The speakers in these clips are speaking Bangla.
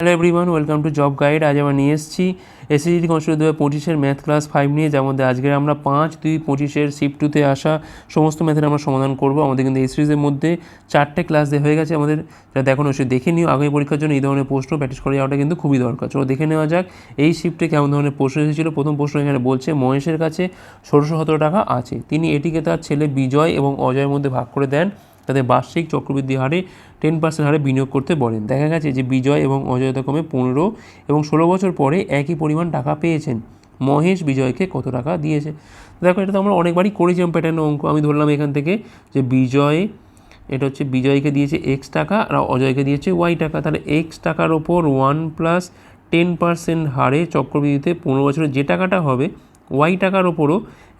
Hello everyone welcome to job guide আজ আমরা নিয়ে এসেছি এসএসসি কনস্টিটিউট দু পঁচিশের ম্যাথ ক্লাস ফাইভ নিয়ে, যার মধ্যে আজকে আমরা পাঁচ, দুই, পঁচিশের শিফট টুতে আসা সমস্ত ম্যাথের আমরা সমাধান করব। আমাদের কিন্তু এই সিরিজের মধ্যে চারটে ক্লাস দেওয়া হয়ে গেছে। আমাদের যাতে এখন অবশ্যই দেখে নিও। আগামী পরীক্ষার জন্য এই ধরনের প্রশ্ন প্র্যাকটিস করে যাওয়াটা কিন্তু খুবই দরকার। চলো দেখে নেওয়া যাক এই শিফটে কেমন ধরনের প্রশ্ন এসেছিল। প্রথম প্রশ্ন এখানে বলছে, মহেশের কাছে ষোলোশো সতেরো টাকা আছে। তিনি এটিকে তার ছেলে বিজয় এবং অজয়ের মধ্যে ভাগ করে দেন। তাদের বার্ষিক চক্রবৃদ্ধি হারে টেন পার্সেন্ট হারে বিনিয়োগ করতে বলেন। দেখা গেছে যে বিজয় এবং অজয় যথাক্রমে পনেরো এবং ষোলো বছর পরে একই পরিমাণ টাকা পেয়েছেন। মহেশ বিজয়কে কত টাকা দিয়েছে? দেখো, এটা তো আমরা অনেকবারই করেছিলাম প্যাটার্ন অঙ্ক। আমি ধরলাম এখান থেকে যে বিজয়, এটা হচ্ছে বিজয়কে দিয়েছে এক্স টাকা, আর অজয়কে দিয়েছে ওয়াই টাকা। তাহলে এক্স টাকার ওপর ওয়ান প্লাস টেন পার্সেন্ট হারে চক্রবৃদ্ধিতে পনেরো বছরে যে টাকাটা হবে ওয়াই টাকার ওপরও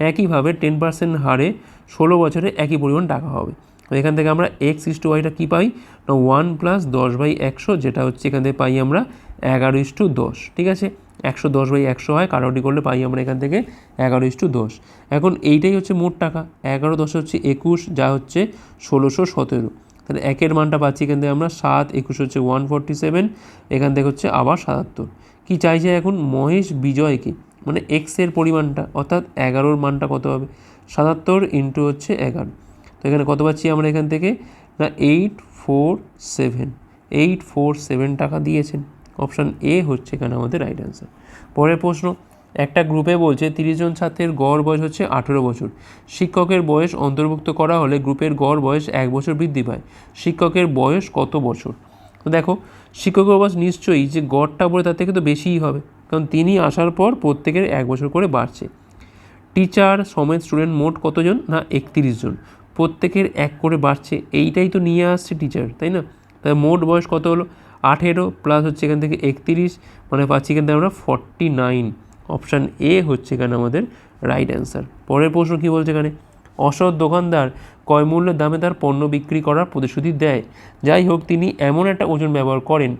একইভাবে টেন পার্সেন্ট হারে ষোলো বছরে একই পরিমাণ টাকা হবে। তো এখান থেকে আমরা এক্স ইস টু ওয়াইটা কী পাই? না ওয়ান প্লাস দশ বাই একশো, যেটা হচ্ছে এখান থেকে পাই আমরা এগারো ইস টু দশ, ঠিক আছে? একশো দশ বাই একশো হয় কারোটি করলে পাই আমরা এখান থেকে এগারো ইস টু দশ। এখন এইটাই হচ্ছে মোট টাকা, এগারো দশ হচ্ছে একুশ, যা হচ্ছে ষোলোশো সতেরো। তাহলে একের মানটা পাচ্ছি এখান থেকে আমরা সাত, একুশ হচ্ছে ওয়ান ফর্টি সেভেন এখান থেকে হচ্ছে আবার সাতাত্তর। কী চাইছে এখন? মহেশ বিজয়কে মানে এক্সের পরিমাণটা, অর্থাৎ এগারোর মানটা কত হবে? সাতাত্তর ইন্টু হচ্ছে এগারো। তো এখানে কত পাচ্ছি আমরা এখান থেকে? না eight four seven eight four seven টাকা দিয়েছেন। অপশান এ হচ্ছে এখানে আমাদের রাইট অ্যান্সার পরের প্রশ্ন, একটা গ্রুপে বলছে, তিরিশ জন ছাত্রের গড় বয়স হচ্ছে আঠেরো বছর। শিক্ষকের বয়স অন্তর্ভুক্ত করা হলে গ্রুপের গড় বয়স এক বছর বৃদ্ধি পায়। শিক্ষকের বয়স কত বছর? তো দেখো, শিক্ষকের বয়স নিশ্চয়ই যে গড়টা বলে তার থেকে তো বেশিই হবে, কারণ তিনি আসার পর প্রত্যেকের এক বছর করে বাড়ছে। টিচার সমেত স্টুডেন্ট মোট কতজন? না, একত্রিশ জন। প্রত্যেকের এক করে বাড়ছে। এইটাই তো নিয়ে আসছে টিচার তাই না? তাই মোট বয়স কত হলো? আঠেরো প্লাস হচ্ছে এখান থেকে একত্রিশ মানে পাচ্ছি এখান থেকে আমরা ফর্টি নাইন অপশান এ হচ্ছে এখানে আমাদের রাইট অ্যান্সার পরের প্রশ্ন কী বলছে এখানে? অসৎ দোকানদার কয় মূল্যের দামে তার পণ্য বিক্রি করার প্রতিশ্রুতি দেয়। যাই হোক, তিনি এমন একটা ওজন ব্যবহার করেন,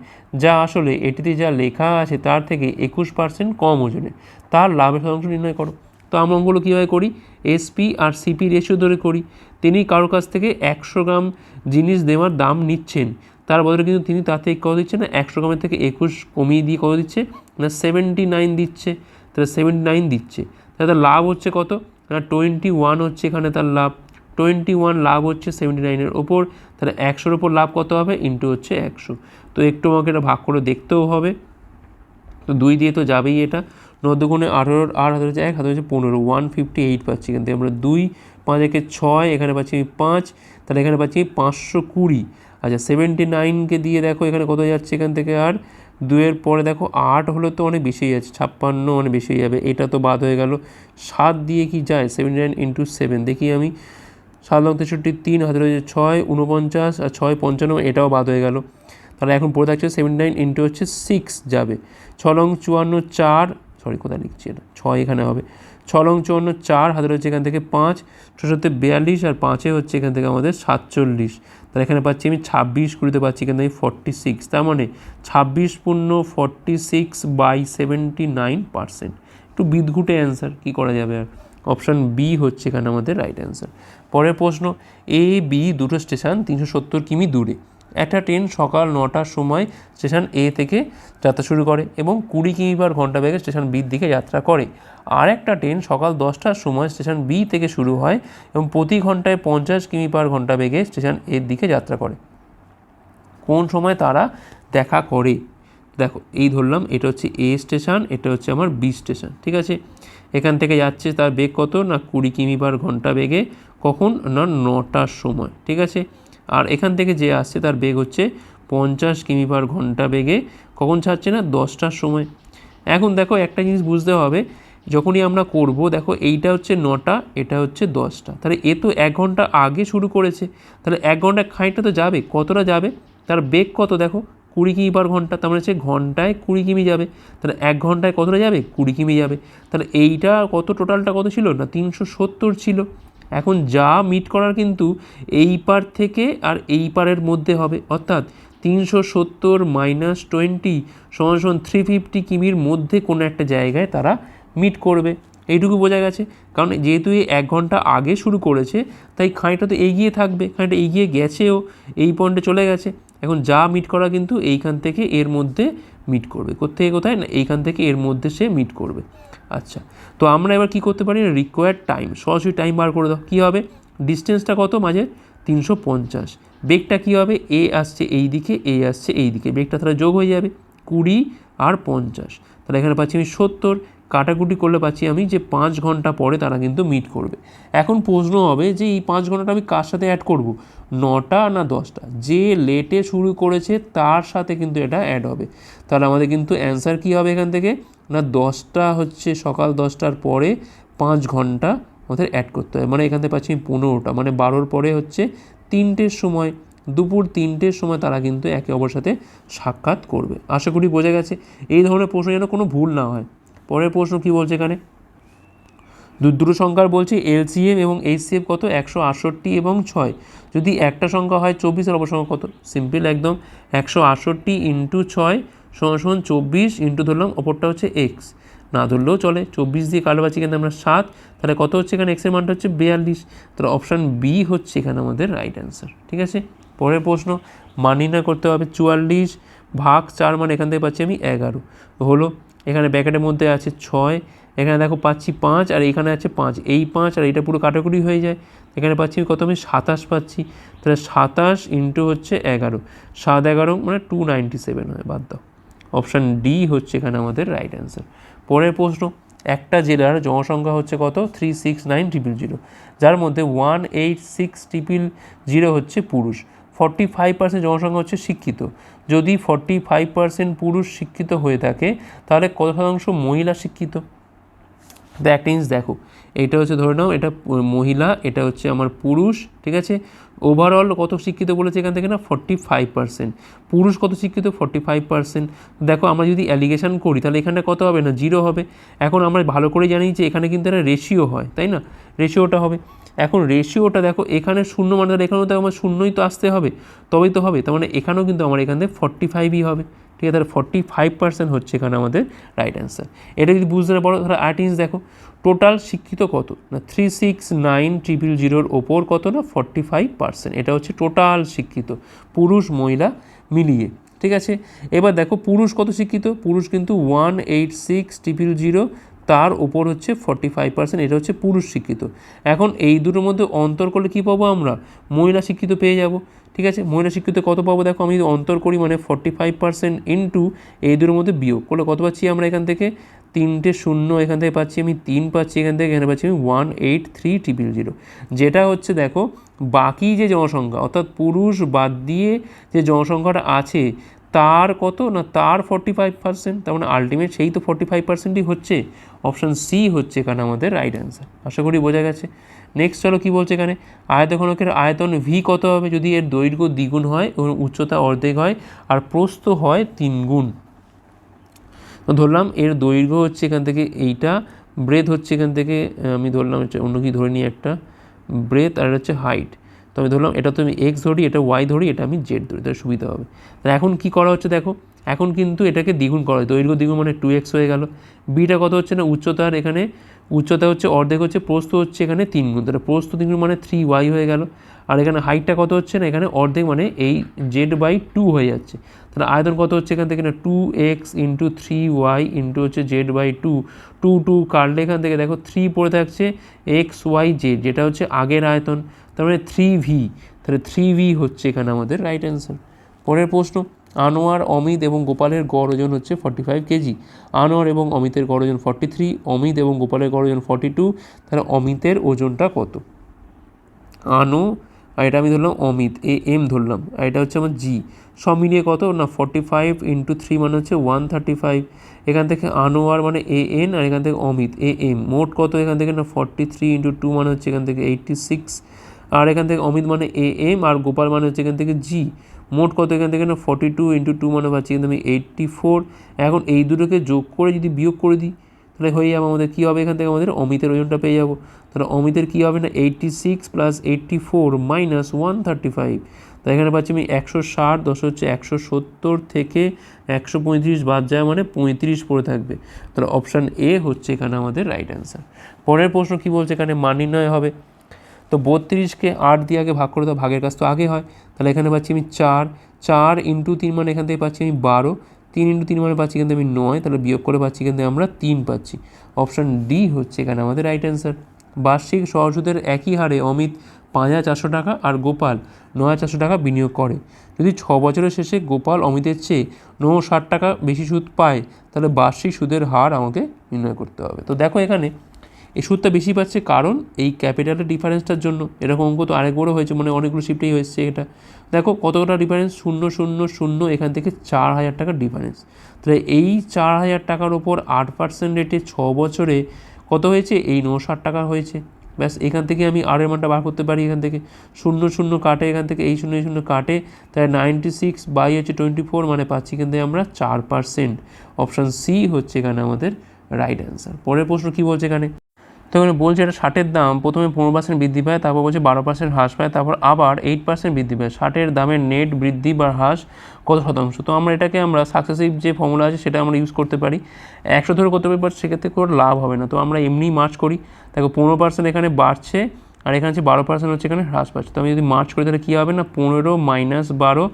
যা আসলে এটিতে যা লেখা আছে তার থেকে একুশ পার্সেন্ট কম ওজনে। তার লাভের শতাংশ নির্ণয় করো। তো আমরা অঙ্কগুলো কীভাবে করি? এসপি আর সিপি রেশিও ধরে করি। তিনি কারোর কাছ থেকে একশো গ্রাম জিনিস দেওয়ার দাম নিচ্ছেন। তার বদলে কিন্তু তিনি তার থেকে কত দিচ্ছে না? একশো গ্রামের থেকে একুশ কমিয়ে দিয়ে কত দিচ্ছে? না সেভেন্টি নাইন দিচ্ছে। তাহলে সেভেন্টি নাইন দিচ্ছে। তাহলে তার লাভ হচ্ছে কত? না টোয়েন্টি ওয়ান হচ্ছে এখানে তার লাভ। টোয়েন্টি ওয়ান লাভ হচ্ছে সেভেন্টি নাইনের ওপর। তাহলে একশোর ওপর লাভ কত হবে? ইন্টু হচ্ছে একশো। তো একটু আমাকে এটা ভাগ করে দেখতেও হবে। তো দুই দিয়ে তো যাবেই এটা। নদ্যগুণে আঠেরো আট হাতে হচ্ছে এক হাতে হচ্ছে পনেরো। ওয়ান ফিফটি এইট পাচ্ছি এখান থেকে আমরা দুই, পাঁচ একে ছয়, এখানে পাচ্ছি আমি পাঁচ, তাহলে এখানে পাচ্ছি পাঁচশো কুড়ি। আচ্ছা সেভেন্টি নাইনকে দিয়ে দেখো, এখানে কত যাচ্ছে এখান থেকে? আর দুয়ের পরে দেখো, আট হলে তো অনেক বেশি যাচ্ছে ছাপ্পান্ন অনেক বেশি হয়ে যাবে। এটা তো বাদ হয়ে গেল। সাত দিয়ে কি যায়? সেভেন্টি নাইন ইন্টু সেভেন দেখি আমি। সাত লং তেষট্টি, তিন হাতে রয়েছে ছয় উনপঞ্চাশ আর ছয় পঞ্চান্ন, এটাও বাদ হয়ে গেল। তাহলে এখন পড়ে থাকছে সেভেন্টি নাইন ইন্টু হচ্ছে সিক্স যাবে। ছ লং চুয়ান্ন, চার সরি, কোথায় লিখছি এটা? ছয় এখানে হবে। ছ লং চুয়ান্ন চার হাতে রয়েছে এখান থেকে পাঁচ ছশোতে বিয়াল্লিশ, আর পাঁচে হচ্ছে এখান থেকে আমাদের সাতচল্লিশ। তাহলে এখানে পাচ্ছি আমি ছাব্বিশ, কুড়িতে পাচ্ছি এখান থেকে ফর্টি সিক্স তার মানে ছাব্বিশ পূর্ণ forty six by seventy nine percent একটু বিদঘুটে অ্যান্সার কী করা যাবে আর? অপশান বি হচ্ছে এখানে আমাদের রাইট অ্যান্সার পরের প্রশ্ন এ বি দুটো স্টেশন তিনশো সত্তর কিমি দূরে। একটা ট্রেন সকাল নটার সময় স্টেশন এ থেকে যাত্রা শুরু করে এবং কুড়ি কিমি পার ঘণ্টা বেগে স্টেশন বির দিকে যাত্রা করে। আর একটা ট্রেন সকাল দশটার সময় স্টেশন বি থেকে শুরু হয় এবং প্রতি ঘন্টায় পঞ্চাশ কিমি পার ঘণ্টা বেগে স্টেশনের দিকে যাত্রা করে। কোন সময় তারা দেখা করে? দেখো, এই ধরলাম, এটা হচ্ছে এ স্টেশন, এটা হচ্ছে আমার বি স্টেশন, ঠিক আছে? এখান থেকে যাচ্ছে তার বেগ কত? না কুড়ি কিমি পার ঘণ্টা বেগে, কখন? না নটার সময়, ঠিক আছে? আর এখান থেকে যে আসছে তার বেগ হচ্ছে পঞ্চাশ কিমি পার ঘণ্টা বেগে, কখন ছাড়ছে না? দশটার সময়। এখন দেখো একটা জিনিস বুঝতে হবে, যখনই আমরা করব, দেখো এইটা হচ্ছে নটা, এটা হচ্ছে দশটা। তাহলে এ তো এক ঘণ্টা আগে শুরু করেছে। তাহলে এক ঘণ্টা খানিকটা তো যাবে। কতটা যাবে? তার বেগ কত দেখো? কুড়ি কিমি পার ঘণ্টা, তার মানে হচ্ছে ঘন্টায় কুড়ি কিমি যাবে। তাহলে এক ঘন্টায় কতটা যাবে? কুড়ি কিমি যাবে। তাহলে এইটা কত টোটালটা কত ছিল? না, তিনশো সত্তর ছিল। এখন যা মিট করার কিন্তু এই পার থেকে আর এই পারের মধ্যে হবে। অর্থাৎ তিনশো সত্তর মাইনাস টোয়েন্টি সমান থ্রি ফিফটি কিমির মধ্যে কোনো একটা জায়গায় তারা মিট করবে। এইটুকু বোঝা গেছে। কারণ যেহেতু এই এক ঘণ্টা আগে শুরু করেছে, তাই খানিকটা তো এগিয়ে থাকবে, খানিকটা এগিয়ে গেছেও, এই পয়েন্টে চলে গেছে। এখন যা মিট করা কিন্তু এইখান থেকে এর মধ্যে মিট করবে। কোথেকে কোথায়? না, এইখান থেকে এর মধ্যে সে মিট করবে। আচ্ছা তো আমরা এবার কি করতে পারি? রিকোয়ার্ড টাইম সরাসরি টাইম বার করে দাও। কী হবে? ডিস্টেন্সটা কত? মাঝে তিনশো পঞ্চাশ। বেগটা কী হবে? এ আসছে এই দিকে এ আসছে এই দিকে। বেগটা তাহলে যোগ হয়ে যাবে কুড়ি আর পঞ্চাশ। তাহলে এখানে পাচ্ছি আমি সত্তর। কাটাকুটি করলে পাচ্ছি আমি যে পাঁচ ঘণ্টা পরে তারা কিন্তু মিট করবে। এখন প্রশ্ন হবে যে এই পাঁচ ঘন্টাটা আমি কার সাথে অ্যাড করব? নটা না দশটা? যে লেটে শুরু করেছে তার সাথে কিন্তু এটা অ্যাড হবে। তাহলে আমাদের কিন্তু অ্যান্সার কী হবে এখান থেকে? না দশটা হচ্ছে সকাল দশটার পরে পাঁচ ঘণ্টা আমাদের অ্যাড করতে হবে। মানে এখান থেকে পাচ্ছি পনেরোটা। মানে বারোর পরে হচ্ছে তিনটের সময়, দুপুর তিনটের সময় তারা কিন্তু একে অপরের সাথে সাক্ষাৎ করবে। আশা করি বোঝা গেছে। এই ধরনের প্রশ্ন যেন কোনো ভুল না হয়। পরের প্রশ্ন কী বলছে এখানে? দু- দুটো সংখ্যার বলছে এলসিএম এবং এইচসিএফ কত? একশো আটষট্টি এবং ছয়। যদি একটা সংখ্যা হয় চব্বিশের অপর সংখ্যা কত? সিম্পল একদম। একশো আটষট্টি ইন্টু ছয় সমান চব্বিশ ইন্টু ধরলাম, অপরটা হচ্ছে এক্স। না ধরলেও চলে। চব্বিশ দিয়ে কালো পাচ্ছি কিন্তু আমরা সাত। তাহলে কত হচ্ছে এখানে? এক্সের মানটা হচ্ছে বিয়াল্লিশ। তাহলে অপশান বি হচ্ছে এখানে আমাদের রাইট অ্যান্সার। ঠিক আছে? পরের প্রশ্ন, মানি না করতে হবে চুয়াল্লিশ ভাগ চার মানে এখান থেকে পাচ্ছি আমি এগারো। হলো এখানে ব্যাকেটের মধ্যে আছে ছয়, এখানে দেখো পাচ্ছি পাঁচ আর এখানে আছে পাঁচ। এই পাঁচ আর এটা পুরো কাটাকুটি হয়ে যায়। এখানে পাচ্ছি কত? আমি সাতাশ পাচ্ছি। তাহলে সাতাশ ইন্টু হচ্ছে এগারো। সাত এগারো মানে টু নাইনটি সেভেন হয়, বাদ দাও। অপশান ডি হচ্ছে এখানে আমাদের রাইট অ্যান্সার পরের প্রশ্ন, একটা জেলার জনসংখ্যা হচ্ছে কত? Three six nine triple zero যার মধ্যে one eight six triple zero হচ্ছে পুরুষ। ফর্টি ফাইভ পার্সেন্ট জনসংখ্যা হচ্ছে শিক্ষিত। যদি ফর্টি ফাইভ পার্সেন্ট পুরুষ শিক্ষিত হয়ে থাকে, তাহলে কত শতাংশ মহিলা শিক্ষিত? তো একটা দেখো, এটা হচ্ছে ধরে নাও, এটা মহিলা, এটা হচ্ছে আমার পুরুষ, ঠিক আছে? ওভারঅল কত শিক্ষিত বলেছে এখান থেকে না? ফর্টি ফাইভ পার্সেন্ট পুরুষ কত শিক্ষিত? ফর্টি ফাইভ পার্সেন্ট দেখো, আমরা যদি অ্যালিগেশন করি, তাহলে এখানে কত হবে না? জিরো হবে। এখন আমরা ভালো করে জানি যে এখানে কিন্তু একটা রেশিও হয়, তাই না? রেশিওটা হবে। এখন রেশিওটা দেখো, এখানে শূন্য মানে তাহলে এখানেও তো আমার শূন্যই তো আসতে হবে, তবেই তো হবে, তার মানে এখানেও কিন্তু আমার এখান থেকে ফর্টি ফাইভই হবে, ঠিক আছে? তাহলে ফর্টি ফাইভ পার্সেন্ট হচ্ছে এখানে আমাদের রাইট অ্যান্সার এটা যদি বুঝতে না পারো আর্ট ইঞ্চ দেখো টোটাল শিক্ষিত কত? না থ্রি সিক্স নাইন ট্রিপল জিরোর ওপর কত না? ফর্টি ফাইভ পার্সেন্ট এটা হচ্ছে টোটাল শিক্ষিত, পুরুষ, মহিলা মিলিয়ে, ঠিক আছে? এবার দেখো, পুরুষ কত শিক্ষিত? পুরুষ কিন্তু one eight six triple zero তার ওপর হচ্ছে ফর্টি ফাইভ পার্সেন্ট এটা হচ্ছে পুরুষ শিক্ষিত। এখন এই দুটোর মধ্যে অন্তর করলে কী পাবো আমরা? মহিলা শিক্ষিত পেয়ে যাব। ঠিক আছে? মহিলা শিক্ষিত কত পাবো? দেখো, আমি যদি অন্তর করি মানে ফর্টি ফাইভ পার্সেন্ট ইন্টু এই দুটোর মধ্যে বিয়োগ করলে কত পাচ্ছি আমরা এখান থেকে? তিনটে শূন্য এখান থেকে পাচ্ছি, আমি তিন পাচ্ছি এখান থেকে, এখানে পাচ্ছি আমি one eight three triple zero যেটা হচ্ছে দেখো, বাকি যে জনসংখ্যা, অর্থাৎ পুরুষ বাদ দিয়ে যে জনসংখ্যাটা আছে তার কত না তার ফর্টি ফাইভ পার্সেন্ট তার মানে আলটিমেট সেই তো ফর্টি ফাইভ পার্সেন্টই হচ্ছে। অপশান সি হচ্ছে এখানে আমাদের রাইট অ্যান্সার আশা করি বোঝা গেছে। নেক্সট চলো কী বলছে এখানে? আয়তঘনকের আয়তন ভি কত হবে? যদি এর দৈর্ঘ্য দ্বিগুণ হয়, এবং উচ্চতা অর্ধেক হয়, আর প্রস্থ হয় তিন গুণ তো ধরলাম এর দৈর্ঘ্য হচ্ছে এখান থেকে এইটা ব্রেথ হচ্ছে এখান থেকে, আমি ধরলাম অন্য কি ধরে নিই একটা ব্রেথ আর হচ্ছে হাইট আমি ধরলাম এটা তো আমি এক্স ধরি, এটা ওয়াই ধরি, এটা আমি জেড ধরি, তাহলে সুবিধা হবে। তাহলে এখন কি করা হচ্ছে দেখো? এখন কিন্তু এটাকে দ্বিগুণ করা হয় দৈর্ঘ্য দ্বিগুণ মানে টু এক্স হয়ে গেল। বিটা কত হচ্ছে না? উচ্চতার এখানে, উচ্চতা হচ্ছে অর্ধেক হচ্ছে, প্রস্থ হচ্ছে এখানে তিন গুণ তাহলে প্রস্থ তিন গুণ মানে থ্রি ওয়াই হয়ে গেল। আর এখানে হাইটটা কত হচ্ছে না? এখানে অর্ধেক মানে এই জেড বাই টু হয়ে যাচ্ছে। তাহলে আয়তন কত হচ্ছে এখান থেকে না? Two X into three Y into হচ্ছে Z by two two two কাটলে এখান থেকে দেখো থ্রি পড়ে থাকছে এক্স ওয়াই জেড যেটা হচ্ছে আগের আয়তন। তার মানে থ্রি ভি তাহলে থ্রি ভি হচ্ছে এখানে আমাদের রাইট অ্যান্সার পরের প্রশ্ন, আনোয়ার, অমিত এবং গোপালের গড় ওজন হচ্ছে ফর্টি ফাইভ কেজি। আনোয়ার এবং অমিতের গড় ওজন ফর্টি থ্রি অমিত এবং গোপালের গড় ওজন ফর্টি টু তাহলে অমিতের ওজনটা কত? আনো, আর এটা আমি ধরলাম অমিত, এ, এম ধরলাম, আর এটা হচ্ছে আমার জি সব মিলিয়ে কত? না ফর্টি ফাইভ ইন্টু থ্রি মানে হচ্ছে ওয়ান থার্টি ফাইভ এখান থেকে আনোয়ার মানে এ, এন, আর এখান থেকে অমিত, এ, এম। মোট কত এখান থেকে? না ফর্টি থ্রি ইন্টু টু মানে হচ্ছে এখান থেকে এইটটি সিক্স আর এখান থেকে অমিত মানে এ এম আর গোপাল মানে হচ্ছে এখান থেকে জি মোট কত এখান থেকে না? ফর্টি টু ইন্টু টু মানে পাচ্ছি কিন্তু আমি এইটটি ফোর এখন এই দুটোকে যোগ করে যদি বিয়োগ করে দিই, তাহলে হয়ে যাবে আমাদের কী হবে? এখান থেকে আমাদের অমিতের ওজনটা পেয়ে যাব। তাহলে অমিতের কী হবে না? Eighty six plus eighty four minus one thirty five তাই এখানে পাচ্ছি আমি একশো ষাট, দশ হচ্ছে একশো সত্তর থেকে একশো পঁয়ত্রিশ বাদ যায় মানে পঁয়ত্রিশ পড়ে থাকবে। তাহলে অপশান এ হচ্ছে এখানে আমাদের রাইট অ্যান্সার পরের প্রশ্ন কী বলছে? এখানে মান নির্ণয় হবে। তো বত্রিশকে আট দিয়ে আগে ভাগ করে দাও, ভাগের কাজ তো আগে হয়। তাহলে এখানে পাচ্ছি আমি চার। চার ইন্টু তিন মানে এখান থেকে পাচ্ছি আমি বারো। তিন ইন্টু তিন মানে পাচ্ছি থেকে আমি নয়। তাহলে বিয়োগ করে পাচ্ছি থেকে আমরা তিন পাচ্ছি। অপশান ডি হচ্ছে এখানে আমাদের রাইট অ্যান্সার বার্ষিক সহসুদের একই হারে অমিত পাঁচ হাজার চারশো টাকা আর গোপাল ন হাজার চারশো টাকা বিনিয়োগ করে। যদি ছ বছরের শেষে গোপাল অমিতের চেয়ে ন ষাট টাকা বেশি সুদ পায়, তাহলে বার্ষিক সুদের হার আমাকে নির্ণয় করতে হবে। তো দেখো এখানে এই সুদটা বেশি পাচ্ছে কারণ এই ক্যাপিটালের ডিফারেন্সটার জন্য। এরকম অঙ্ক তো আরেক আরেকবারও হয়েছে মানে অনেকগুলো শিফটেই হয়েছে এটা। দেখো কতটা ডিফারেন্স শূন্য শূন্য শূন্য, এখান থেকে চার হাজার টাকার ডিফারেন্স তাহলে এই চার হাজার টাকার ওপর আট পার্সেন্ট রেটে ছ বছরে কত হয়েছে? এই ন ষাট টাকা হয়েছে। ব্যাস, এখান থেকে আমি আর এর মানটা বার করতে পারি এখান থেকে। শূন্য শূন্য কাটে এখান থেকে, এই শূন্য এই শূন্য কাটে। তাহলে নাইনটি সিক্স বাই হচ্ছে টোয়েন্টি ফোর মানে পাচ্ছি এখান থেকে আমরা চার পার্সেন্ট অপশান সি হচ্ছে এখানে আমাদের রাইট অ্যান্সার পরের প্রশ্ন কী বলছে এখানে? তো এখানে বলছে এটা ষাটের দাম, প্রথমে পনেরো পার্সেন্ট বৃদ্ধি পায়, তারপর বলছে বারো পার্সেন্ট হ্রাস পায়, তারপর আবার এইট পার্সেন্ট বৃদ্ধি পায়। ষাটের দামের নেট বৃদ্ধি বা হ্রাস কত শতাংশ? তো আমরা এটাকে আমরা সাকসেসিভ যে ফর্মুলা আছে, সেটা আমরা ইউজ করতে পারি। একশো ধরে করতে পারি বাট সেক্ষেত্রে কোনো লাভ হবে না। তো আমরা এমনি মার্চ করি। দেখো পনেরো পার্সেন্ট এখানে বাড়ছে, আর এখানে হচ্ছে বারো পার্সেন্ট হচ্ছে এখানে হ্রাস পাচ্ছে। তো আমি যদি মার্চ করি, তাহলে কী হবে না? পনেরো মাইনাস বারো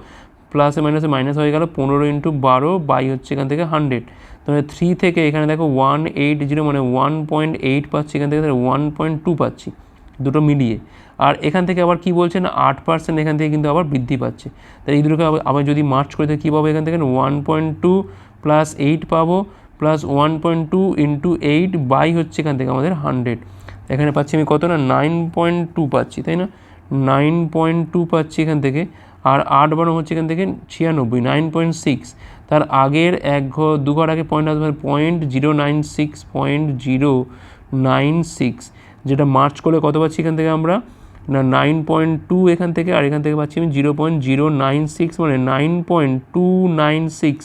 প্লাসে মাইনাসে মাইনাস হয়ে গেল, পনেরো ইন্টু বারো বাই হচ্ছে এখান থেকে হান্ড্রেড তাহলে থ্রি থেকে এখানে দেখো ওয়ান এইট জিরো মানে ওয়ান পয়েন্ট এইট পাচ্ছি, এখান থেকে তাহলে ওয়ান পয়েন্ট টু পাচ্ছি, দুটো মিলিয়ে। আর এখান থেকে আবার কি বলছে না, আট পার্সেন্ট এখান থেকে কিন্তু আবার বৃদ্ধি পাচ্ছে। তাহলে এই দুটোকে আবার- যদি মার্চ করে তাহলে কী পাবো এখান থেকে? One point two plus eight পাবো plus one point two into eight by হচ্ছে এখান থেকে আমাদের হান্ড্রেড এখানে পাচ্ছি আমি কত না নাইন পয়েন্ট টু পাচ্ছি, তাই না? নাইন পয়েন্ট টু পাচ্ছি এখান থেকে, আর আট বারো হচ্ছে এখান থেকে ছিয়ানব্বই নাইন পয়েন্ট সিক্স তার আগের এক ঘ, দু ঘর আগে পয়েন্ট আসবে point zero nine six point zero nine six যেটা মার্চ করলে কত পাচ্ছি এখান থেকে আমরা? না নাইন পয়েন্ট টু এখান থেকে, আর এখান থেকে পাচ্ছি আমি zero point zero nine six মানে nine point two nine six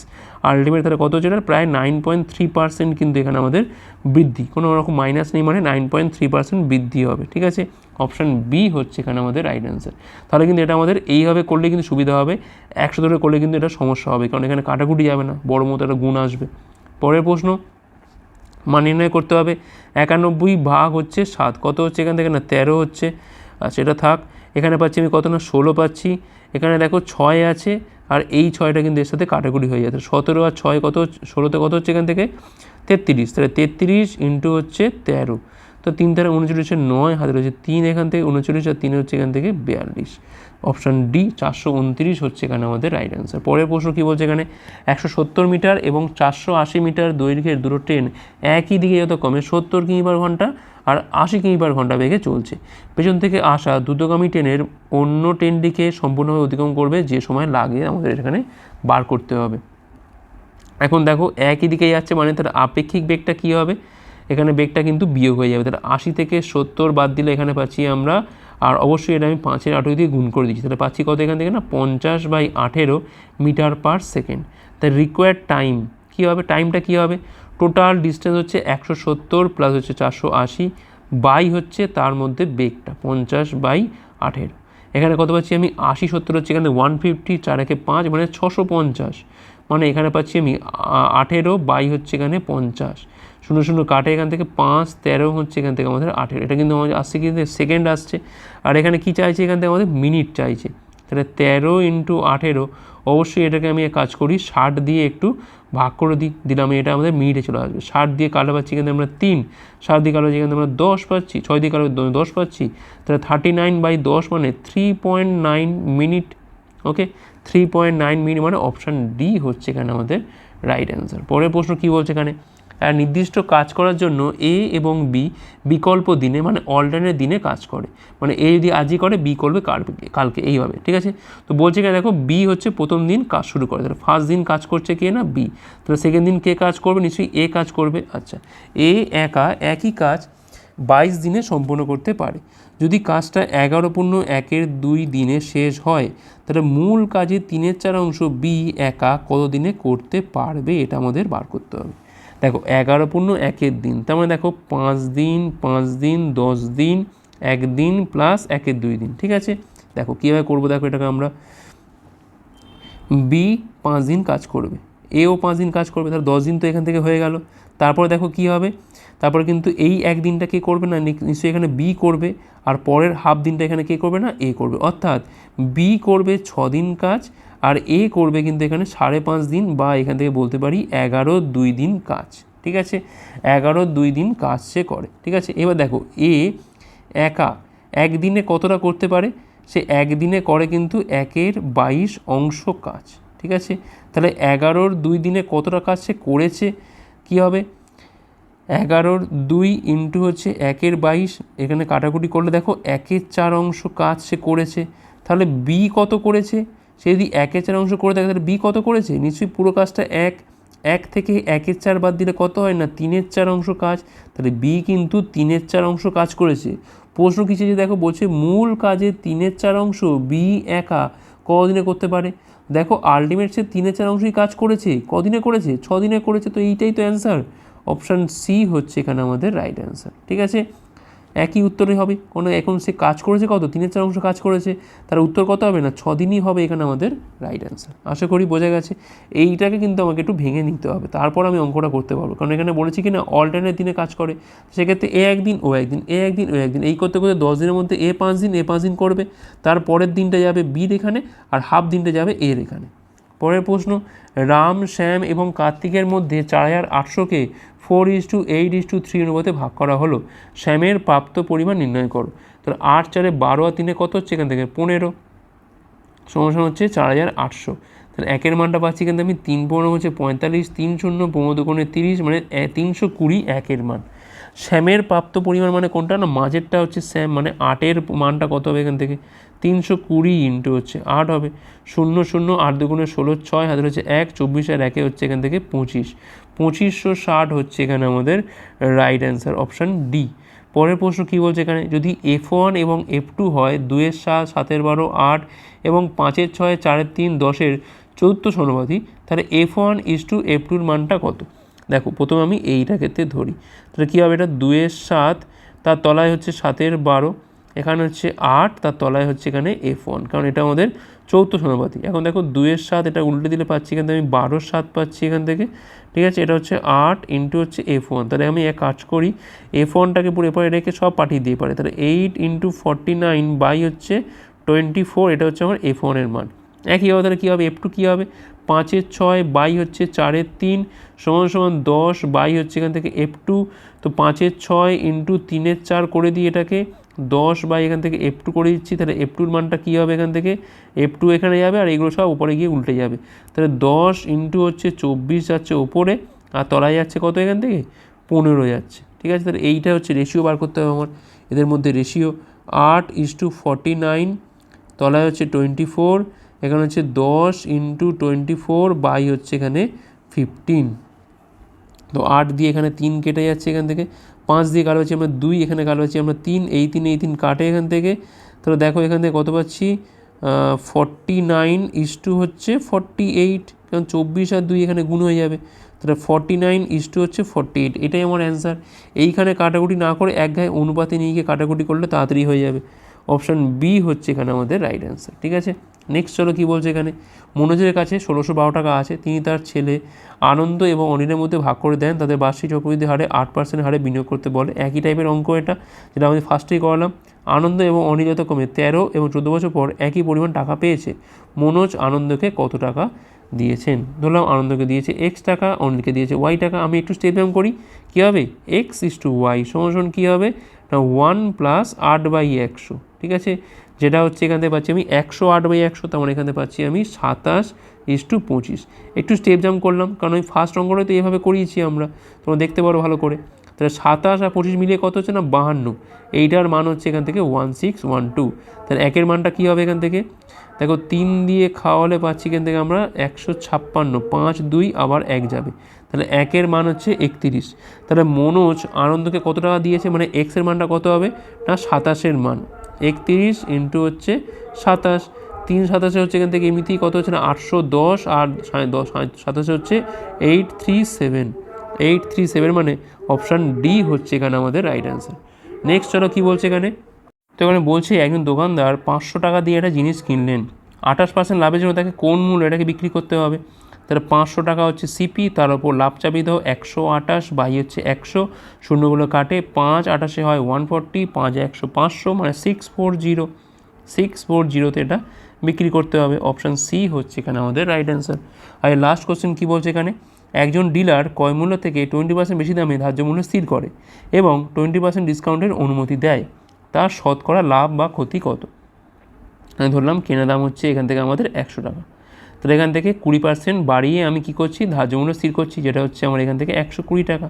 ultimate তাহলে কত হচ্ছে? প্রায় নাইন পয়েন্ট থ্রি পার্সেন্ট কিন্তু এখানে আমাদের বৃদ্ধি। কোনো রকম মাইনাস নেই মানে নাইন পয়েন্ট থ্রি পার্সেন্ট বৃদ্ধি হবে, ঠিক আছে? অপশান বি হচ্ছে এখানে আমাদের রাইট অ্যান্সার তাহলে কিন্তু এটা আমাদের এইভাবে করলে কিন্তু সুবিধা হবে একশো ধরে করলে কিন্তু এটা সমস্যা হবে, কারণ এখানে কাটাকুটি যাবে না, বড় মতো একটা গুণ আসবে। পরের প্রশ্ন, মান নির্ণয় করতে হবে, একানব্বই ভাগ হচ্ছে সাত, কত হচ্ছে এখান থেকে? না, তেরো হচ্ছে। সেটা থাক, এখানে পাচ্ছি আমি কত না? ষোলো পাচ্ছি। এখানে দেখো ছয় আছে আর এই ছয়টা কিন্তু এর সাথে কাটাকুটি হয়ে যাচ্ছে। সতেরো আর ছয় কত ষোলোতে কত হচ্ছে এখান থেকে? তেত্রিশ। তাহলে তেত্রিশ ইন্টু হচ্ছে তেরো। তো তিন তেরো উনচল্লিশ হচ্ছে নয় হাতের হচ্ছে তিন এখান থেকে উনচল্লিশ আর তিন হচ্ছে এখান থেকে বিয়াল্লিশ। অপশান ডি চারশো উনত্রিশ হচ্ছে এখানে আমাদের রাইট অ্যান্সার পরের প্রশ্ন কী বলছে এখানে? একশো সত্তর মিটার এবং চারশো আশি মিটার দৈর্ঘ্যের দুটো ট্রেন একই দিকে যত কমে সত্তর কিমি পার ঘণ্টা আর আশি কিমি পার ঘণ্টা বেগে চলছে। পেছন থেকে আসা দ্রুতগামী ট্রেনের অন্য ট্রেনটিকে সম্পূর্ণভাবে অতিক্রম করবে, যে সময় লাগে আমাদের এখানে বার করতে হবে। এখন দেখো, একই দিকে যাচ্ছে মানে তার আপেক্ষিক বেগটা কী হবে? এখানে বেগটা কিন্তু বিয়োগ হয়ে যাবে। তাহলে আশি থেকে সত্তর বাদ দিলে এখানে পাচ্ছি আমরা, আর অবশ্যই এটা আমি পাঁচের আঠেরো দিয়ে গুণ করে দিচ্ছি। তাহলে পাচ্ছি কত এখান থেকে না? পঞ্চাশ বাই আঠেরো মিটার পার সেকেন্ড। তাই রিকোয়ার্ড টাইম কী হবে? টাইমটা কী হবে? টোটাল ডিস্টেন্স হচ্ছে একশো সত্তর প্লাস হচ্ছে চারশো আশি বাই হচ্ছে তার মধ্যে বেগটা পঞ্চাশ বাই আঠেরো। এখানে কত পাচ্ছি আমি? আশি সত্তর হচ্ছে এখানে ওয়ান ফিফটি চার একে পাঁচ মানে ছশো পঞ্চাশ। মানে এখানে পাচ্ছি আমি আঠেরো বাই হচ্ছে এখানে পঞ্চাশ। শূন্য শূন্য কাটে এখান থেকে পাঁচ, তেরো হচ্ছে এখান থেকে আমাদের আঠেরো। এটা কিন্তু আমাদের আসছে কিন্তু সেকেন্ড আসছে। আর এখানে কি চাইছে? এখান থেকে আমাদের মিনিট চাইছে। তাহলে তেরো ইন্টু আঠেরো, অবশ্যই এটাকে আমি এক কাজ করি, ষাট দিয়ে একটু ভাগ করে দিই। দিলাম, এটা আমাদের মিনিটে চলে আসবে। ষাট দিয়ে কালো পাচ্ছি, এখানে আমরা তিন। ষাট দিয়ে কালো এখানে আমরা দশ পাচ্ছি। ছয় দিয়ে কালো দশ পাচ্ছি। তাহলে থার্টি নাইন বাই দশ মানে three point nine minute okay three point nine minute মানে অপশান ডি হচ্ছে এখানে আমাদের রাইট অ্যান্সার পরের প্রশ্ন কী বলছে এখানে? নির্দিষ্ট কাজ করার জন্য এ এবং বি বিকল্প দিনে মানে অল্টারনেট দিনে কাজ করে। মানে এ যদি আজই করে বি করবে কালকে এইভাবে, ঠিক আছে? তো বলছে কি, দেখো বি হচ্ছে প্রথম দিন কাজ শুরু করে। তাহলে ফার্স্ট দিন কাজ করছে কে না? বি তাহলে সেকেন্ড দিন কে কাজ করবে? নিশ্চয়ই এ কাজ করবে। আচ্ছা। এ একা একই কাজ বাইশ দিনে সম্পূর্ণ করতে পারে। যদি কাজটা এগারো পূর্ণ একের দুই দিনে শেষ হয়, তাহলে মূল কাজের তিনের চার অংশ বি একা কত দিনে করতে পারবে? এটা আমাদের বার করতে হবে। দেখো, এগারো পূর্ণ একের দিন, তার মানে দেখো পাঁচ দিন পাঁচ দিন, দশ দিন একদিন প্লাস একের দুই দিন, ঠিক আছে? দেখো, কীভাবে করব দেখো এটাকে আমরা। বি পাঁচ দিন কাজ করবে এও পাঁচ দিন কাজ করবে, তাহলে দশ দিন তো এখান থেকে হয়ে গেল। তারপরে দেখো কি হবে? তারপরে কিন্তু এই এক দিনটা কে করবে নি- নিশ্চয়ই এখানে বি করবে, আর পরের হাফ দিনটা এখানে কে করবে না? এ করবে। অর্থাৎ বি করবে ছ দিন কাজ আর এ করবে কিন্তু এখানে সাড়ে পাঁচ দিন বা এখান থেকে বলতে পারি এগারো দুই দিন কাজ, ঠিক আছে? এগারো দুই দিন কাজ সে করে, ঠিক আছে? এবার দেখো, এ একা একদিনে কতটা করতে পারে? সে একদিনে করে কিন্তু একের বাইশ অংশ কাজ, ঠিক আছে? তাহলে এগারোর দুই দিনে কতটা কাজ সে করেছে? কী হবে? এগারোর দুই ইন্টু হচ্ছে একের বাইশ, এখানে কাটাকুটি করলে দেখো একের চার অংশ কাজ সে করেছে। তাহলে বি কত করেছে? সে যদি একের চার অংশ করে থাকে, তাহলে বি কত করেছে? নিশ্চয়ই পুরো কাজটা এক এক থেকে একের চার বাদ দিলে কত হয় না? তিনের চার অংশ কাজ। তাহলে বি কিন্তু তিনের চার অংশ কাজ করেছে। প্রশ্ন কী যে দেখো, বলছে মূল কাজের তিনের চার অংশ বি একা, কদিনে করতে পারে? দেখো আলটিমেট সে তিনের চার অংশই কাজ করেছে। কদিনে করেছে? ছ দিনে করেছে, তো এইটাই তো অ্যান্সার অপশান সি হচ্ছে এখানে আমাদের রাইট অ্যান্সার ঠিক আছে? একই উত্তরই হবে। কোনো এখন সে কাজ করেছে কত? তিনের চার অংশ কাজ করেছে। তার উত্তর কত হবে না? ছ দিনই হবে এখানে আমাদের রাইট অ্যান্সার আশা করি বোঝা গেছে। এইটাকে কিন্তু আমাকে একটু ভেঙে নিতে হবে। তারপর আমি অঙ্কটা করতে পারব। কারণ এখানে বলেছি কি না অল্টারনেট দিনে কাজ করে। সেক্ষেত্রে এ একদিন, ও একদিন, এ একদিন, ও একদিন। এই করতে করতে দশ দিনের মধ্যে এ পাঁচ দিন, এ পাঁচ দিন করবে। তার পরের দিনটা যাবে বির এখানে আর হাফ দিনটা যাবে এর এখানে। পরের প্রশ্ন, রাম, শ্যাম এবং কার্তিকের মধ্যে চার হাজার আটশোকে four is to eight is to three অনুপাতে ভাগ করা হলো। শ্যামের প্রাপ্ত পরিমাণ নির্ণয় করো। তাহলে আট চারে বারো আর তিনে কত হচ্ছে এখান থেকে? পনেরো। সমস্যা হচ্ছে চার হাজার আটশো। তাহলে একের মানটা পাচ্ছি কিন্তু আমি তিন পনেরো হচ্ছে পঁয়তাল্লিশ, তিন শূন্য পনেরো কোণে তিরিশ মানে তিনশো কুড়ি একের মান। শ্যামের প্রাপ্ত পরিমাণ মানে কোনটা না, মাঝেরটা হচ্ছে শ্যাম মানে আটের মানটা কত হবে এখান থেকে? তিনশো কুড়ি ইন্টু হচ্ছে আট হবে। শূন্য শূন্য আট দুগুণে ষোলো, ছয় হাজার হচ্ছে এক, চব্বিশ আর একে হচ্ছে এখান থেকে পঁচিশ। পঁচিশশো ষাট হচ্ছে এখানে আমাদের রাইট অ্যান্সার অপশান ডি পরের প্রশ্ন কী বলছে এখানে? যদি এফ ওয়ান এবং এফ টু হয় দুয়ের সাত সাতের বারো, আট এবং পাঁচের ছয়, চারের তিন, দশের চতুর্থ সমানুপাতি তাহলে F one is to F টুর মানটা কত? দেখো, প্রথমে আমি এইটা ক্ষেত্রে ধরি। তাহলে কী হবে এটা? দুয়ের সাত, তার তলায় হচ্ছে সাতের বারো, এখানে হচ্ছে আট, তার তলায় হচ্ছে এখানে এফ ওয়ান, কারণ এটা আমাদের চৌথ সমানুপাতি। এখন দেখো, দুয়ের সাত, এটা উল্টে দিলে পাচ্ছি এখান থেকে, আমি বারোর সাত পাচ্ছি এখান থেকে, ঠিক আছে? এটা হচ্ছে আট ইন্টু হচ্ছে এফ ওয়ান, তাহলে আমি এক কাজ করি, এফ ওয়ানটাকে পুরো এরপরে রেখে সব পাঠিয়ে দিয়ে পারে, তাহলে eight into forty nine by হচ্ছে টোয়েন্টি ফোর, এটা হচ্ছে আমার এফ ওয়ানের মান। একইভাবে তাহলে কী হবে? এফ টু কী হবে? পাঁচের ছয়, বাই হচ্ছে চারের তিন, সমান সমান দশ, বাই হচ্ছে এখান থেকে এফ টু তো পাঁচের ছয় ইন্টু তিনের চার করে দিই এটাকে, দশ, বাই এখান থেকে এফ টু করে দিচ্ছি, তাহলে এফ টুর মানটা কী হবে এখান থেকে? এফ টু এখানে যাবে আর এগুলো সব উপরে গিয়ে উল্টে যাবে। তাহলে দশ ইন্টু হচ্ছে চব্বিশ যাচ্ছে ওপরে, আর তলায় যাচ্ছে কত এখান থেকে? পনেরো যাচ্ছে। ঠিক আছে, তাহলে এইটা হচ্ছে রেশিও বার করতে হবে আমার। এদের মধ্যে রেশিও আট ইস টু ফর্টি নাইন তলায় হচ্ছে টোয়েন্টি ফোর এখানে হচ্ছে দশ ইন্টু টোয়েন্টি ফোর বাই হচ্ছে এখানে ফিফটিন তো আট দিয়ে এখানে তিন কেটে যাচ্ছে এখান থেকে। পাঁচ দিয়ে কালো পাচ্ছি আমরা দুই, এখানে কালো পাচ্ছি আমরা তিন, এই তিন এই তিন কাটে এখান থেকে। তাহলে দেখো এখান থেকে কত পাচ্ছি? ফর্টি নাইন ইস টু হচ্ছে ফর্টি এইট কারণ চব্বিশ আর দুই এখানে গুণ হয়ে যাবে। তাহলে ফর্টি নাইন ইস টু হচ্ছে ফর্টি এইট এটাই আমার অ্যান্সার এইখানে কাটাকুটি না করে এক গায়ে অনুপাতে নিয়ে গিয়ে কাটাকুটি করলে তাড়াতাড়ি হয়ে যাবে। অপশান বি হচ্ছে এখানে আমাদের রাইট অ্যান্সার ঠিক আছে? নেক্সট চলো কী বলছে এখানে? মনোজের কাছে ষোলোশো বারো টাকা আছে। তিনি তার ছেলে আনন্দ এবং অনিলের মধ্যে ভাগ করে দেন। তাদের বার্ষিক চক্রবৃদ্ধি হারে আট পার্সেন্ট হারে বিনিয়োগ করতে বলে। একই টাইপের অঙ্ক এটা, যেটা আমাদের ফার্স্টেই করালাম। আনন্দ এবং অনিল যথাক্রমে তেরো এবং চোদ্দ বছর পর একই পরিমাণ টাকা পেয়েছে। মনোজ আনন্দকে কত টাকা দিয়েছেন? ধরলাম আনন্দকে দিয়েছে এক্স টাকা, অনিলকে দিয়েছে ওয়াই টাকা। আমি একটু স্টেপ ডাউন করি। কী হবে? এক্স ইস টু ওয়াই সমান কী হবে? না ওয়ান প্লাস আট বাই একশো। ঠিক আছে? যেটা হচ্ছে এখান থেকে পাচ্ছি আমি একশো আট বাই একশো তেমন এখান থেকে পাচ্ছি আমি সাতাশ ইস টু পঁচিশ। একটু স্টেপ জাম্প করলাম, কারণ ওই ফার্স্ট অঙ্কটা তো এভাবে করিয়েছি আমরা। তোমরা দেখতে পারো ভালো করে। তাহলে সাতাশ আর পঁচিশ মিলিয়ে কত হচ্ছে না? বাহান্ন। এইটার মান হচ্ছে এখান থেকে ওয়ান সিক্স ওয়ান টু তাহলে একের মানটা কী হবে এখান থেকে? দেখো, তিন দিয়ে খাওয়ালে পাচ্ছি এখান থেকে আমরা একশো ছাপ্পান্ন। পাঁচ, দুই, আবার এক যাবে। তাহলে একের মান হচ্ছে একত্রিশ। তাহলে মনোজ আনন্দকে কত টাকা দিয়েছে? মানে এক্সের মানটা কত হবে? না, সাতাশের মান। একত্রিশ ইন্টু হচ্ছে সাতাশ। তিন সাতাশে হচ্ছে এখান থেকে এমনিতেই কত হচ্ছে না? আটশো দশ আর দশ সাতাশে হচ্ছে eight three seven eight three seven মানে অপশান ডি হচ্ছে এখানে আমাদের রাইট অ্যান্সার নেক্সট চলো কী বলছে এখানে? তো এখানে বলছে একজন দোকানদার পাঁচশো টাকা দিয়ে একটা জিনিস কিনলেন। আঠাশ পার্সেন্ট লাভের জন্য তাকে কোন মূল্য এটাকে বিক্রি করতে হবে? তাহলে পাঁচশো টাকা হচ্ছে সিপি তার ওপর লাভ চাবি দাও, একশো আঠাশ বাই হচ্ছে একশো। শূন্যগুলো কাটে, পাঁচ আঠাশে হয় ওয়ান ফর্টি পাঁচ একশো পাঁচশো মানে six four zero six four জিরোতে এটা বিক্রি করতে হবে। অপশান সি হচ্ছে এখানে আমাদের রাইট অ্যান্সার আর লাস্ট কোশ্চেন কী বলছে এখানে? একজন ডিলার ক্রয় মূল্য থেকে টোয়েন্টি পার্সেন্ট বেশি দামে ধার্য মূল্য স্থির করে এবং টোয়েন্টি পার্সেন্ট ডিসকাউন্টের অনুমতি দেয়। তার শতকরা লাভ বা ক্ষতি কত? আমি ধরলাম কেনা দাম হচ্ছে এখান থেকে আমাদের একশো টাকা। তাহলে এখান থেকে কুড়ি পার্সেন্ট বাড়িয়ে আমি কী করছি ধার্য মূল্য স্থির করছি, যেটা হচ্ছে আমার এখান থেকে একশো কুড়ি টাকা।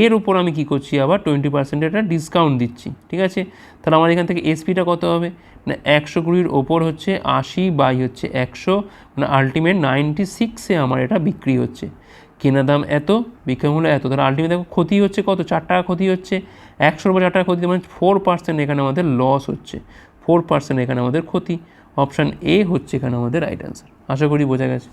এর উপর আমি কী করছি আবার টোয়েন্টি পার্সেন্ট একটা ডিসকাউন্ট দিচ্ছি, ঠিক আছে? তাহলে আমার এখান থেকে এসপিটা কত হবে? মানে একশো কুড়ির ওপর হচ্ছে আশি বাই হচ্ছে একশো মানে আলটিমেট নাইনটি সিক্সে আমার এটা বিক্রি হচ্ছে। কেনা দাম এত, বিক্রয় মূল্য এত, তাহলে আলটিমেট দেখো ক্ষতি হচ্ছে কত? চার টাকা ক্ষতি হচ্ছে। একশোর উপর চার টাকা ক্ষতি মানে ফোর পার্সেন্ট এখানে আমাদের লস হচ্ছে। ফোর পার্সেন্ট এখানে আমাদের ক্ষতি। অপশান এ হচ্ছে এখানে আমাদের রাইট অ্যান্সার আশা করি বোঝা গেছে।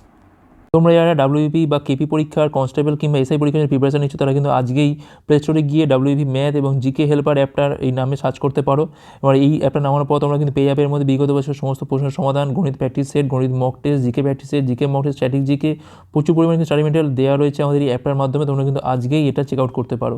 তোমরা যারা ডাব্লিউপি বা কেপি পরীক্ষার কনস্টেবল কিংবা এসআই পরীক্ষার প্রিপারেশন নিচ্ছ, তারা কিন্তু আজকেই প্লে স্টোরে গিয়ে ডাব্লিউপি ম্যাথ এবং জিকে হেল্পার অ্যাপটার এই নামে সার্চ করতে পারো। এবার এই অ্যাপটা নামানোর পর তোমরা কিন্তু পে অ্যাপের মধ্যে বিগত বছর সমস্ত প্রশ্নের সমাধান, গণিত প্র্যাকটিস সেট গণিত mock test GK practice set GK mock test static GK প্রচুর পরিমাণে স্টাডি মেটেরিয়াল দেওয়া রয়েছে আমাদের এই অ্যাপটার মাধ্যমে। তোমরা কিন্তু আজকেই এটা চেক আউট করতে পারো।